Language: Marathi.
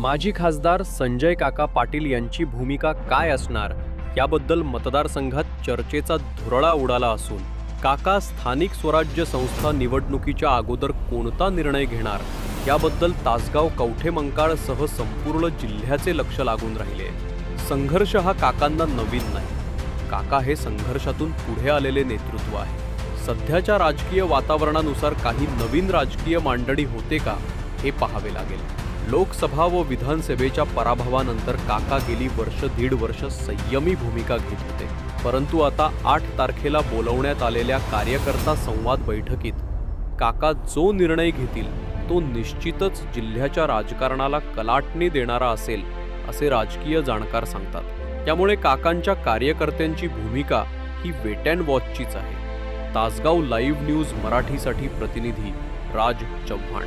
माजी खासदार संजय काका पाटील यांची भूमिका काय असणार याबद्दल मतदारसंघात चर्चेचा धुरळा उडाला असून काका स्थानिक स्वराज्य संस्था निवडणुकीच्या अगोदर कोणता निर्णय घेणार याबद्दल तासगाव कवठेमंकाळसह संपूर्ण जिल्ह्याचे लक्ष लागून राहिले. संघर्ष हा काकांना नवीन नाही. काका हे संघर्षातून पुढे आलेले नेतृत्व आहे. सध्याच्या राजकीय वातावरणानुसार काही नवीन राजकीय मांडणी होते का हे पाहावे लागेल. लोकसभा व विधानसभेच्या पराभवानंतर काका गेली वर्ष दीड वर्ष संयमी भूमिका घेत होते. परंतु आता आठ तारखेला बोलवण्यात आलेल्या कार्यकर्ता संवाद बैठकीत काका जो निर्णय घेतील तो निश्चितच जिल्ह्याच्या राजकारणाला कलाटणी देणारा असेल असे राजकीय जाणकार सांगतात. त्यामुळे काकांच्या कार्यकर्त्यांची भूमिका ही वेट अँड वॉचचीच आहे. तासगाव लाईव्ह न्यूज मराठीसाठी प्रतिनिधी राज चव्हाण.